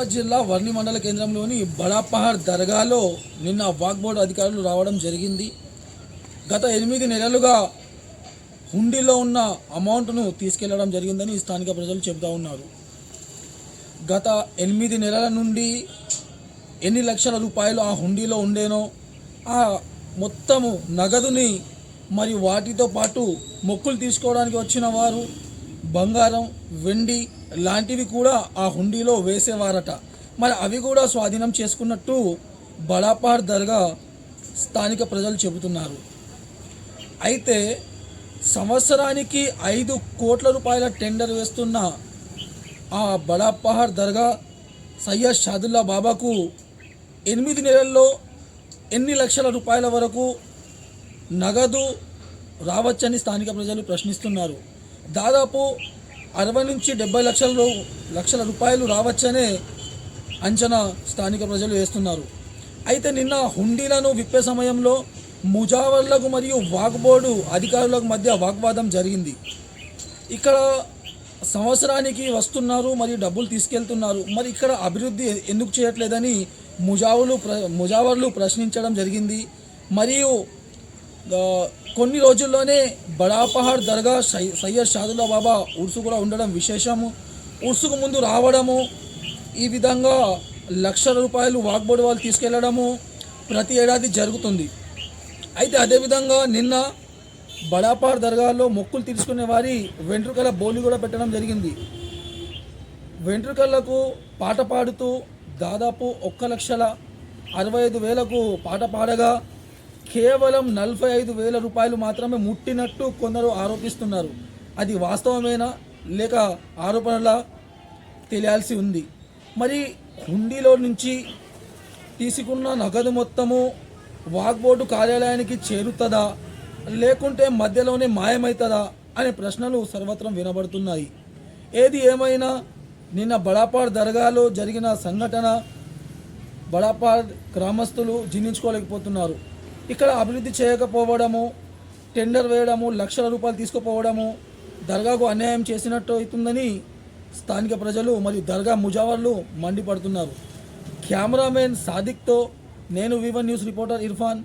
నిజామాబాద్ జిల్లా వర్ణి మండల కేంద్రంలోని బడాపహార్ దర్గాలో నిన్న వాక్బోర్డ్ అధికారులు రావడం జరిగింది. గత ఎనిమిది నెలలుగా హుండీలో ఉన్న అమౌంట్ను తీసుకెళ్ళడం జరిగిందని స్థానిక ప్రజలు చెబుతూ ఉన్నారు. గత ఎనిమిది నెలల నుండి ఎన్ని లక్షల రూపాయలు ఆ హుండీలో ఉండేనో ఆ మొత్తము నగదుని మరి వాటితో పాటు మొక్కులు తీసుకోవడానికి వచ్చిన వారు బంగారం వెండి లాంటివి కూడా ఆ హుండీలో వేసేవారట. మరి అవి కూడా స్వాధీనం చేసుకున్నట్టు బడాపార్ దర్గా స్థానిక ప్రజలు చెబుతున్నారు. అయితే సంవత్సరానికి ఐదు కోట్ల రూపాయల టెండర్ వేస్తున్న ఆ బడాపహార్ దర్గా సయ్యద్ షాదుల్లా బాబాకు ఎనిమిది నెలల్లో ఎన్ని లక్షల రూపాయల వరకు నగదు రావచ్చని స్థానిక ప్రజలు ప్రశ్నిస్తున్నారు. దాదాపు అరవై నుంచి డెబ్బై లక్షల లక్షల రూపాయలు రావచ్చనే అంచనా స్థానిక ప్రజలు వేస్తున్నారు. అయితే నిన్న హుండీలను విప్పే సమయంలో ముజావర్లకు మరియు వాగ్బోర్డు అధికారులకు మధ్య వాగ్వాదం జరిగింది. ఇక్కడ సంవత్సరానికి వస్తున్నారు మరియు డబ్బులు తీసుకెళ్తున్నారు. మరి ఇక్కడ అభివృద్ధి ఎందుకు చేయట్లేదని ముజావులు ప్ర ముజావర్లు ప్రశ్నించడం జరిగింది. మరియు కొన్ని రోజుల్లోనే బడాపహాడ్ దర్గా సై సయ్యద్ షాదుల్లా బాబా ఉర్సు కూడా ఉండడం విశేషము. ఉర్సుకు ముందు రావడము ఈ విధంగా లక్షల రూపాయలు వాగ్బోర్డు వాళ్ళు తీసుకెళ్ళడము ప్రతి ఏడాది జరుగుతుంది. అయితే అదేవిధంగా నిన్న బడాపార్ దర్గాలో మొక్కులు తీసుకునే వారి వెంట్రుకల బోలి కూడా పెట్టడం జరిగింది. వెంట్రుకలకు పాట పాడుతూ దాదాపు ఒక్క లక్షల అరవై ఐదు వేలకు పాట పాడగా కేవలం నలభై ఐదు వేల రూపాయలు మాత్రమే ముట్టినట్టు కొందరు ఆరోపిస్తున్నారు. అది వాస్తవమేనా? లేక ఆరోపణలా తెలియాల్సి ఉంది. మరి హుండీలో నుంచి తీసుకున్న నగదు మొత్తము వాగ్బోర్డు కార్యాలయానికి చేరుతుందా? లేకుంటే మధ్యలోనే మాయమవుతుందా? అనే ప్రశ్నలు సర్వత్రం వినబడుతున్నాయి. ఏది ఏమైనా నిన్న బడాపాడ్ దర్గాలో జరిగిన సంఘటన బడాపాడ్ గ్రామస్తులు జీర్ణించుకోలేకపోతున్నారు. ఇక్కడ అభివృద్ధి చేయకపోవడము టెండర్ వేయడము లక్షల రూపాయలు తీసుకుపోవడము దర్గాకు అన్యాయం చేసినట్టు అవుతుందని స్థానిక ప్రజలు మరియు దర్గా ముజావర్లు మండిపడుతున్నారు. కెమెరామెన్ సాదిక్తో నేను వివన్ న్యూస్ రిపోర్టర్ ఇర్ఫాన్.